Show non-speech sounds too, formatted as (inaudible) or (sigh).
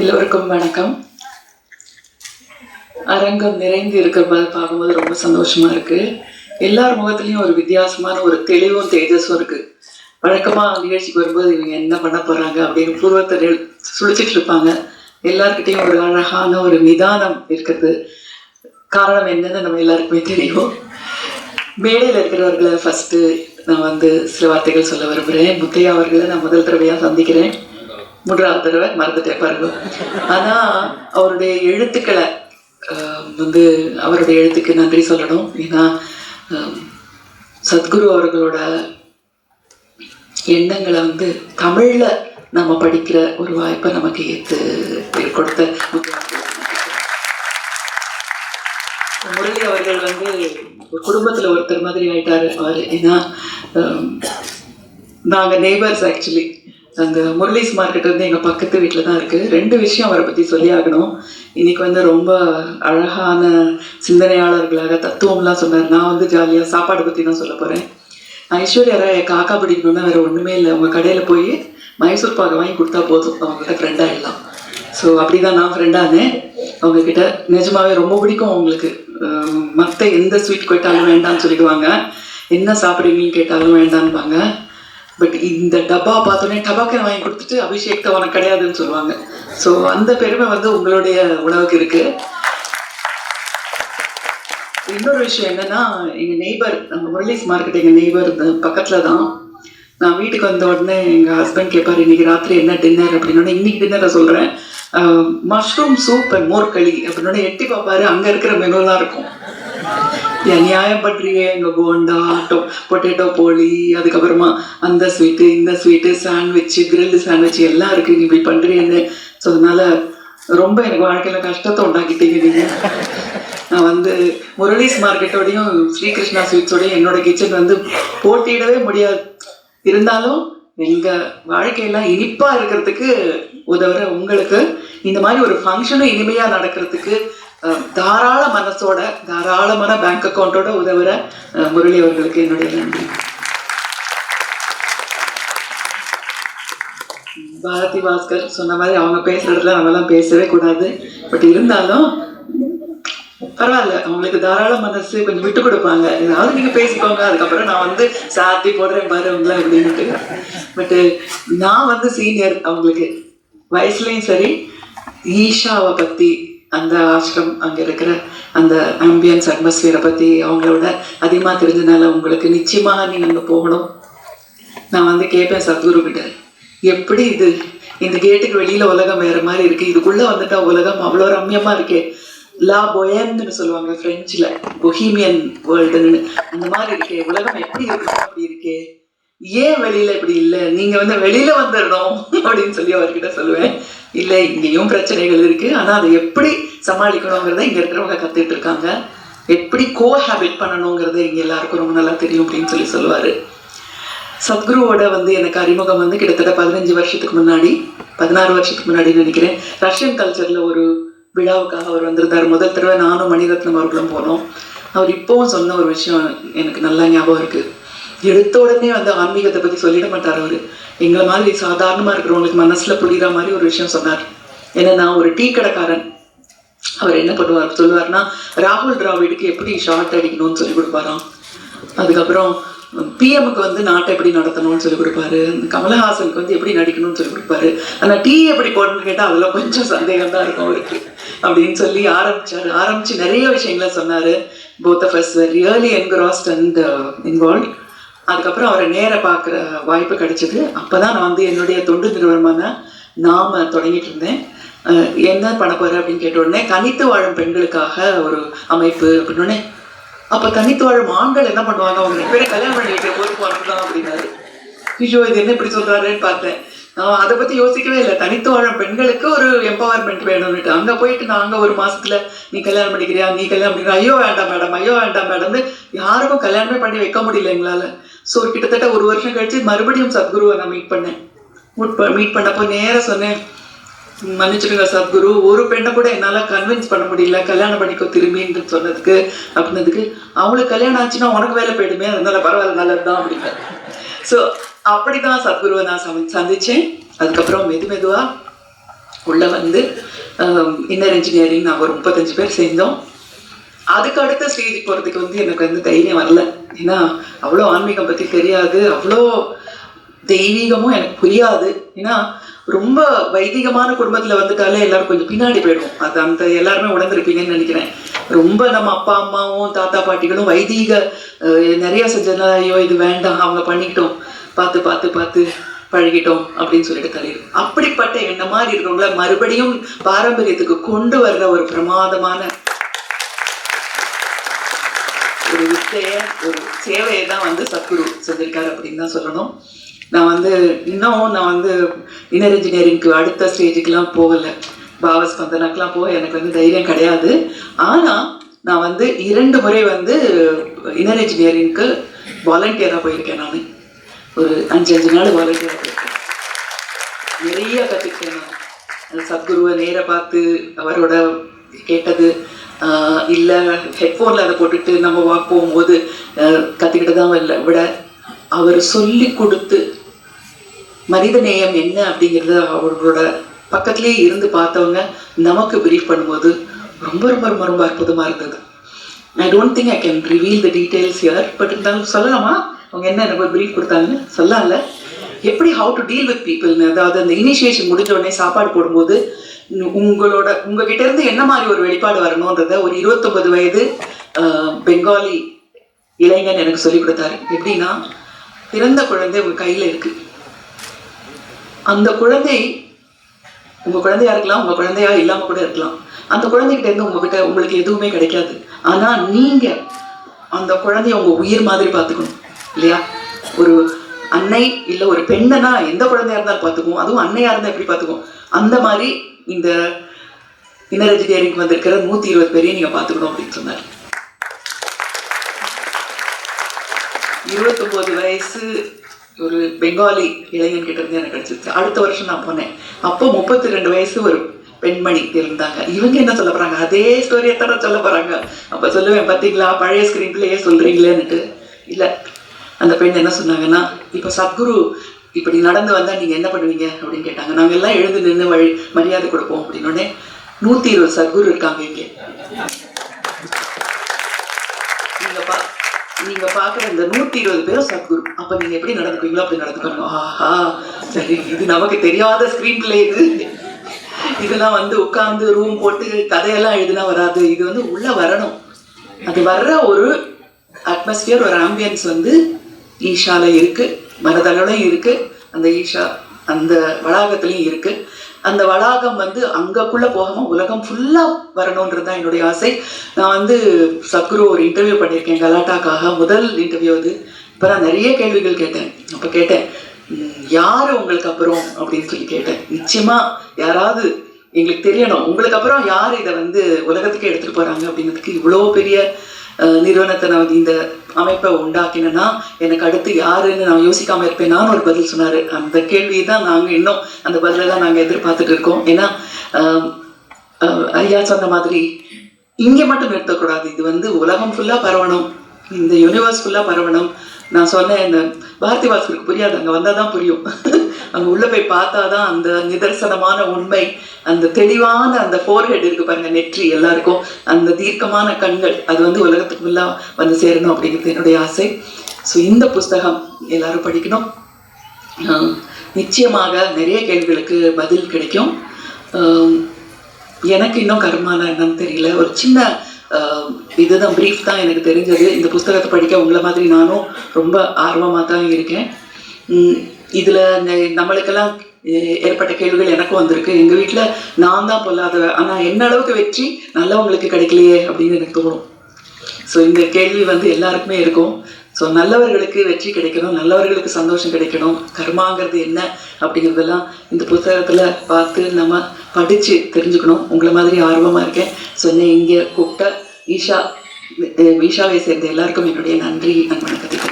எல்லோருக்கும் வணக்கம். அரங்கம் நிறைந்து இருக்கிறத பார்க்கும்போது ரொம்ப சந்தோஷமா இருக்கு. எல்லார் முகத்துலயும் ஒரு வித்தியாசமான ஒரு தெளிவும் தேஜஸும் இருக்கு. வழக்கமா நிகழ்ச்சிக்கு வரும்போது இவங்க என்ன பண்ண போறாங்க அப்படின்னு பூர்வத்தை சுழிச்சிட்டு இருப்பாங்க. எல்லார்கிட்டையும் ஒரு அழகான ஒரு நிதானம் இருக்கிறது. காரணம் என்னன்னு நம்ம எல்லாருக்குமே தெரியும். மேடையில் இருக்கிறவர்களை ஃபர்ஸ்ட் நான் வந்து சில வார்த்தைகள் சொல்ல விரும்புகிறேன் முத்தையா அவர்களை நான் முதல் தடவையாக சந்திக்கிறேன். மூன்றாவது தடவை மறந்துட்டேன் பாருங்க. ஆனால் அவருடைய எழுத்துக்களை வந்து அவருடைய எழுத்துக்கு நன்றி சொல்லணும். ஏன்னா சத்குரு அவர்களோட எண்ணங்களை வந்து தமிழில் நம்ம படிக்கிற ஒரு வாய்ப்பை நமக்கு ஏற்று கொடுத்த முரளி அவர்கள் வந்து ஒரு குடும்பத்தில் ஒருத்தர் மாதிரி ஆயிட்டாரு அவர். ஏன்னா நாங்கள் நெய்பர்ஸ் ஆக்சுவலி அந்த முரளிஸ் மார்க்கெட் வந்து எங்கள் பக்கத்து வீட்டில் தான் இருக்குது ரெண்டு விஷயம் அவரை பற்றி சொல்லி ஆகணும். இன்றைக்கி வந்து ரொம்ப அழகான சிந்தனையாளர்களாக தத்துவம்லாம் சொன்னார். நான் வந்து ஜாலியாக சாப்பாடு பற்றி தான் சொல்ல போகிறேன் ஐஸ்வர்யா ராய் காக்கா பிடிக்கணும்னா வேறு ஒன்றுமே இல்லை. உங்கள் கடையில் போய் மைசூர் பாக வாங்கி கொடுத்தா போதும். அவங்ககிட்ட ஃப்ரெண்ட் ஆயிடலாம் ஸோ அப்படி தான் நான் ஃப்ரெண்டானேன் அவங்கக்கிட்ட நிஜமாவே ரொம்ப பிடிக்கும் அவங்களுக்கு மற்ற எந்த ஸ்வீட் கேட்டாலும் வேண்டாம்னு சொல்லிடுவாங்க. என்ன சாப்பிடுவீங்கன்னு கேட்டாலும் வேண்டாம்பாங்க. பட் இந்த டப்பா பார்த்தோன்னே டபாக்கன் வாங்கி கொடுத்துட்டு அபிஷேக் உனக்கு கிடையாதுன்னு சொல்லுவாங்க. ஸோ அந்த பெருமை வந்து உங்களுடைய உணவுக்கு இருக்கு. இன்னொரு விஷயம் என்னன்னா எங்க நெய்பர் நம்ம முரளிஸ் மார்க்கெட் எங்க நெய்பர் பக்கத்துல தான். நான் வீட்டுக்கு வந்த உடனே எங்க ஹஸ்பண்ட் கேட்பாரு இன்னைக்கு ராத்திரி என்ன டின்னர் அப்படின்னு இன்னைக்கு டின்னரை சொல்றேன். மஷ்ரூம் சூப் அண்ட் மோர்களி அப்படின்னு எட்டி பார்ப்பாரு அங்க இருக்கிற மெனுலாம் இருக்கும். நியாயம் பண்றியே எங்க போண்டா ஆட்டோ பொட்டேட்டோ போலி அதுக்கப்புறமா அந்த ஸ்வீட்டு இந்த ஸ்வீட்டு சாண்ட்விச் கிரில் சாண்ட்விச் எல்லாம் இருக்கு. நீ இப்படி பண்றீங்கன்னு ஸோ அதனால ரொம்ப எனக்கு வாழ்க்கையில கஷ்டத்தை உண்டாக்கிட்டீங்க நீங்க. நான் வந்து முரளிஸ் மார்க்கெட்டோடையும் ஸ்ரீகிருஷ்ணா ஸ்வீட்ஸோடையும் என்னோட கிச்சன் வந்து போட்டியிடவே முடியாது. இருந்தாலும் எங்க வாழ்க்கையெல்லாம் இனிப்பா இருக்கிறதுக்கு உதவுற உங்களுக்கு இந்த மாதிரி ஒரு ஃபங்க்ஷனும் இனிமையா நடக்கிறதுக்கு தாராள மனசோட தாராளமான பேங்க் அக்கௌண்ட்டோட உதவுற முரளி அவர்களுக்கு என்னுடைய நன்றி. பாரதி பாஸ்கர் சொன்ன மாதிரி அவங்க பேசுறதுல நம்மலாம் பேசவே கூடாது. பட் இருந்தாலும் பரவாயில்ல அவங்களுக்கு தாராள மனசு கொஞ்சம் விட்டு கொடுப்பாங்க. ஏதாவது நீங்க பேசிக்கோங்க அதுக்கப்புறம் நான் வந்து சாத்தி போடுறேன் பாரு உங்களை அப்படின்ட்டு. பட்டு நான் வந்து சீனியர் அவங்களுக்கு. வயசுலயும் சரி ஈஷாவை பத்தி அந்த ஆசிரம் அங்க இருக்கிற அந்த ஆம்பியன்ஸ் அட்மாஸ்பியரை பத்தி அவங்களோட அதிகமாக தெரிஞ்சனால உங்களுக்கு நிச்சயமா நீ அங்கே போகணும். நான் வந்து கேட்பேன் சத்குரு கிட்ட. எப்படி இது? இந்த கேட்டுக்கு வெளியில உலகம் வேற மாதிரி இருக்கு. இதுக்குள்ள வந்துட்டா உலகம் அவ்வளோ ரம்யமாக இருக்கே. லா பொயன்னு சொல்லுவாங்க ஃப்ரெஞ்சில் பொஹீமியன் வேர்ல்டுன்னு அந்த மாதிரி இருக்கே. உலகம் எப்படி இருக்கு அப்படி இருக்கே. ஏன் வெளியில இப்படி இல்லை? நீங்க வந்து வெளியில வந்துடணும் அப்படின்னு சொல்லி அவர்கிட்ட சொல்லுவேன். இல்லை இங்கேயும் பிரச்சனைகள் இருக்குது ஆனால் அதை எப்படி சமாளிக்கணுங்கிறத இங்கே இருக்கிறவங்க கத்துட்டு இருக்காங்க. எப்படி கோஹேபிட் பண்ணணுங்கிறது இங்கே எல்லாருக்கும் ரொம்ப நல்லா தெரியும் அப்படின்னு சொல்லி சொல்லுவார். சத்குருவோட வந்து எனக்கு அறிமுகம் வந்து கிட்டத்தட்ட பதினஞ்சு வருஷத்துக்கு முன்னாடி பதினாறு வருஷத்துக்கு முன்னாடி நினைக்கிறேன். ரஷ்யன் கல்ச்சரில் ஒரு விழாவுக்காக அவர் வந்திருந்தார். முதல் தடவை நானும் மணிரத்னம் அவர்களும் போனோம். அவர் இப்போவும் சொன்ன ஒரு விஷயம் எனக்கு நல்லா ஞாபகம் இருக்குது எடுத்த உடனே வந்து ஆன்மீகத்தை பத்தி சொல்லிட மாட்டார் அவரு. எங்களை மாதிரி சாதாரணமா இருக்கிறவங்களுக்கு மனசுல புரியுற மாதிரி ஒரு விஷயம் சொன்னார். ஏன்னா நான் ஒரு டீ கடைக்காரன். அவர் என்ன பண்ணுவார் சொல்லுவார்னா ராகுல் டிராவிடுக்கு எப்படி ஷார்ட் அடிக்கணும்னு சொல்லி கொடுப்பாராம். அதுக்கப்புறம் பிஎம்க்கு வந்து நாட்டை எப்படி நடத்தணும்னு சொல்லி கொடுப்பாரு. கமலஹாசனுக்கு வந்து எப்படி நடிக்கணும்னு சொல்லி கொடுப்பாரு. ஆனா டீ எப்படி போடணும்னு கேட்டால் அதுல கொஞ்சம் சந்தேகம் தான் இருக்கும் அவருக்கு. அப்படின்னு சொல்லி ஆரம்பிச்சாரு. ஆரம்பிச்சு நிறைய விஷயங்களை சொன்னாரு. Both of us really engrossed and involve அதுக்கப்புறம் அவரை நேராக பார்க்குற வாய்ப்பு கிடைச்சதுக்கு அப்போ தான் நான் வந்து என்னுடைய தொண்டு நிறுவனமான நாம தொடங்கிட்டு இருந்தேன். என்ன பண்ண போகிற அப்படின்னு கேட்ட உடனே தனித்து வாழும் பெண்களுக்காக ஒரு அமைப்பு அப்படின்னே அப்போ தனித்து வாழும் ஆண்கள் என்ன பண்ணுவாங்க? அவங்க பேரை கல்யாணம் பண்ணி பொறுப்பு வரலாம் அப்படின்னாரு. ஐயோ இது என்ன இப்படி சொல்கிறாருன்னு பார்த்தேன். நான் அதை பத்தி யோசிக்கவே இல்லை. தனித்து வாழும் பெண்களுக்கு ஒரு எம்பவர்மெண்ட் வேணும்னுட்டு. அங்க போயிட்டு நாங்க ஒரு மாசத்துல நீ கல்யாணம் பண்ணிக்கிறியா? நீ கல்யாணம் பண்ணிக்கிறியா? ஐயோ வேண்டாம் மேடம். ஐயோ வேண்டாம் மேடம்னு யாருக்கும் கல்யாணமே பண்ணி வைக்க முடியல எங்களால. ஸோ கிட்டத்தட்ட ஒரு வருஷம் கழிச்சு மறுபடியும் சத்குருவை நான் மீட் பண்ணேன். மீட் பண்ணப்போ நேரம் சொன்னேன் மன்னிச்சிருங்க சத்குரு. ஒரு பெண்ணை கூட என்னால கன்வின்ஸ் பண்ண முடியல. கல்யாணம் பண்ணிக்கோ திரும்பின்னு சொன்னதுக்கு அப்படின்னதுக்கு. அவங்களுக்கு கல்யாணம் ஆச்சுன்னா உனக்கு வேலை போயிடுமே. அதனால பரவாயில்ல நல்லதுதான் அப்படின்னு ஸோ அப்படிதான் சத்குருவை நான் சந்திச்சேன். அதுக்கப்புறம் மெது மெதுவா உள்ள வந்து இன்னர் இன்ஜினியரிங் நான் ஒரு முப்பத்தஞ்சு பேர் சேர்ந்தோம். அதுக்கு அடுத்த ஸ்டேஜ் போகிறதுக்கு வந்து எனக்கு வந்து தைரியம் வரல. ஏன்னா அவ்வளோ ஆன்மீகம் பற்றி தெரியாது. அவ்வளோ தெய்வீகமும் எனக்கு புரியாது. ஏன்னா ரொம்ப வைதிகமான குடும்பத்தில் வந்துட்டாலே எல்லாரும் கொஞ்சம் பின்னாடி போயிடும் அது அந்த எல்லாருமே உணர்ந்துருப்பீங்கன்னு நினைக்கிறேன். ரொம்ப நம்ம அப்பா அம்மாவும் தாத்தா பாட்டிகளும் வைதீக நிறைய செஞ்சதுனால ஐயோ இது வேண்டாம். அவங்க பண்ணிக்கிட்டோம். பார்த்து பார்த்து பார்த்து பழகிட்டோம் அப்படின்னு சொல்லிட்டு தள்ளிடும் அப்படிப்பட்ட எண்ணம் மாதிரி இருக்கிறவங்கள மறுபடியும் பாரம்பரியத்துக்கு கொண்டு வர்ற ஒரு பிரமாதமான ஒரு வித்தைய ஒரு சேவையை தான் வந்து சத்குரு செஞ்சிருக்காரு அப்படின்னு தான் சொல்லணும். நான் வந்து இன்னும் நான் வந்து இன்னர் இன்ஜினியரிங்க்கு அடுத்த ஸ்டேஜுக்கெலாம் போகலை. பாவஸ்பந்தனாக்கெலாம் போக எனக்கு வந்து தைரியம் கிடையாது. ஆனால் நான் வந்து இரண்டு முறை வந்து இன்னர் இன்ஜினியரிங்க்கு வாலண்டியராக போயிருக்கேன் நான். ஒரு அஞ்சு அஞ்சு நாள் வாலண்டியராக நிறைய கற்றுக்கிட்டேன் அந்த சத்குருவை நேராக பார்த்து அவரோட கேட்டது இல்லை ஹெட்ஃபோனில் அதை போட்டுட்டு நம்ம வாக் போகும்போது கற்றுக்கிட்டு தான் இல்லை. விட அவர் சொல்லி கொடுத்து மனித நேயம் என்ன அப்படிங்கிறத அவர்களோட பக்கத்துலேயே இருந்து பார்த்தவங்க நமக்கு பிரீஃப் பண்ணும்போது ரொம்ப ரொம்ப ரொம்ப ரொம்ப அற்புதமாக இருந்தது. I don't think I can reveal the details யார் பட் இருந்தாலும் சொல்லலாமா? அவங்க என்ன எனக்கு ஒரு பிரீஃப் கொடுத்தாங்கன்னு சொல்லல எப்படி ஹவு டு டீல் வித் பீப்புள்னு அதாவது அந்த இனிஷியேஷன் முடிஞ்ச உடனே சாப்பாடு போடும்போது உங்களோட உங்ககிட்ட இருந்து என்ன மாதிரி ஒரு வெளிப்பாடு வரணுன்றத ஒரு இருபத்தொன்பது வயது பெங்காலி இளைஞன் எனக்கு சொல்லி கொடுத்தாரு. எப்படின்னா பிறந்த குழந்தை உங்க கையில இருக்கு. அந்த குழந்தை உங்க குழந்தையா இருக்கலாம் உங்க குழந்தையா இல்லாம கூட இருக்கலாம். அந்த குழந்தைகிட்ட இருந்து உங்ககிட்ட உங்களுக்கு எதுவுமே கிடைக்காது. ஆனா நீங்க அந்த குழந்தைய உங்க உயிர் மாதிரி பார்த்துக்கணும். இல்லையா? ஒரு அன்னை இல்லை ஒரு பெண்ணனா எந்த குழந்தையா இருந்தாலும் பார்த்துக்குவோம். அதுவும் அன்னையா இருந்தால் எப்படி பார்த்துக்குவோம்? அந்த மாதிரி இந்த இன்னர் இன்ஜினியரிங் வந்திருக்கிற நூத்தி இருபது பேரையும் நீங்க பார்த்துக்கணும் அப்படின்னு சொன்னார். இருபத்தொம்போது வயசு ஒரு பெங்காலி இளைஞன் கிட்ட இருந்து எனக்கு கிடைச்சிருச்சு. அடுத்த வருஷம் நான் போனேன். அப்போ முப்பத்தி ரெண்டு வயசு ஒரு பெண்மணி இருந்தாங்க. இவங்க என்ன சொல்ல போறாங்க? அதே ஸ்டோரியை தானே சொல்ல போறாங்க. அப்ப சொல்லுவேன் பாத்தீங்களா? பழைய ஸ்கிரீன் பிள்ளையே சொல்றீங்களேன்னுட்டு. இல்லை அந்த பெண் என்ன சொன்னாங்கன்னா இப்போ சத்குரு இப்படி நடந்து வந்தால் நீங்கள் என்ன பண்ணுவீங்க? அப்படின்னு கேட்டாங்க. நாங்கள் எல்லாம் எழுந்து நின்று வழி மரியாதை கொடுப்போம் அப்படின்னோடனே நூற்றி இருபது சத்குரு இருக்காங்க இங்கே. நீங்கள் பா நீங்கள் பார்க்குற இந்த நூற்றி இருபது பேரும் சத்குரு. அப்போ நீங்கள் எப்படி நடந்துக்குவீங்களோ அப்படி நடந்துக்கணும் ஆஹா சரி இது நமக்கு தெரியாத ஸ்க்ரீன் பிளே இது. இதெல்லாம் வந்து உட்காந்து ரூம் போட்டு கதையெல்லாம் எழுதுனா வராது. இது வந்து உள்ளே வரணும். அது வர்ற ஒரு அட்மாஸ்பியர் ஒரு ஆம்பியன்ஸ் வந்து ஈஷால இருக்கு மனதளவுலையும் இருக்கு அந்த ஈஷா அந்த வளாகத்துலேயும் இருக்கு. அந்த வளாகம் வந்து அங்கக்குள்ள போகாம உலகம் ஃபுல்லா வரணுன்றது தான் என்னுடைய ஆசை. நான் வந்து சத்குரு ஒரு இன்டர்வியூ பண்ணியிருக்கேன் கலாட்டாக்காக. முதல் இன்டர்வியூ அது. இப்போ நான் நிறைய கேள்விகள் கேட்டேன். அப்போ கேட்டேன் யார் உங்களுக்கு அப்புறம்? அப்படின்னு சொல்லி கேட்டேன். நிச்சயமா யாராவது எங்களுக்கு தெரியணும். உங்களுக்கு அப்புறம் யார் இதை வந்து உலகத்துக்கு எடுத்துகிட்டு போகிறாங்க அப்படிங்கிறதுக்கு இவ்வளோ பெரிய நிறுவனத்தை நான் இந்த அமைப்பை உண்டாக்கினேன்னா எனக்கு அடுத்து யாருன்னு நான் யோசிக்காம இருப்பேனான்னு ஒரு பதில் சொன்னார். அந்த கேள்வியை தான் நாங்கள் இன்னும் அந்த பதிலை தான் நாங்கள் எதிர்பார்த்துட்டு இருக்கோம். ஏன்னா ஐயா சொன்ன மாதிரி இங்கே மட்டும் நிறுத்தக்கூடாது. இது வந்து உலகம் ஃபுல்லாக பரவணும். இந்த யூனிவர்ஸ் ஃபுல்லாக பரவணும். நான் சொன்னேன் இந்த பாரதி வாசகருக்கு புரியாது. அங்கே வந்தால் தான் புரியும். (laughs) அங்கே உள்ளே போய் பார்த்தா தான் அந்த நிதர்சனமான உண்மை அந்த தெளிவான அந்த ஃபோர்ஹெட் இருக்கு பாருங்க நெற்றி எல்லாருக்கும் அந்த தீர்க்கமான கண்கள் அது வந்து உலகத்துக்கு ஃபுல்லாக வந்து சேரணும் அப்படிங்கிறது என்னுடைய ஆசை. ஸோ இந்த புஸ்தகம் எல்லாரும் படிக்கணும். நிச்சயமாக நிறைய கேள்விகளுக்கு பதில் கிடைக்கும். எனக்கு இன்னும் கர்மானா என்னன்னு தெரியல. ஒரு சின்ன இதுதான் பிரீஃப் தான் எனக்கு தெரிஞ்சது. இந்த புஸ்தகத்தை படிக்க உங்களை மாதிரி நானும் ரொம்ப ஆர்வமாக தான் இருக்கேன். இதில் நம்மளுக்கெல்லாம் ஏற்பட்ட கேள்விகள் எனக்கும் வந்திருக்கு. எங்கள் வீட்டில் நான் தான் பொல்லாதவ. ஆனால் என்ன அளவுக்கு வெற்றி நல்லவங்களுக்கு கிடைக்கலையே அப்படின்னு எனக்கு தோணும். ஸோ இந்த கேள்வி வந்து எல்லாருக்குமே இருக்கும். ஸோ நல்லவர்களுக்கு வெற்றி கிடைக்கணும் நல்லவர்களுக்கு சந்தோஷம் கிடைக்கணும். கர்மாங்கிறது என்ன அப்படிங்கிறதெல்லாம் இந்த புத்தகத்தில் பார்த்து நம்ம படித்து தெரிஞ்சுக்கணும். உங்களை மாதிரி ஆர்வமாக இருக்கேன். ஸோ என்ன இங்கே கூப்பிட்ட ஈஷா ஈஷாவை சேர்ந்த எல்லாருக்கும் என்னுடைய நன்றி நான் வணக்கத்தை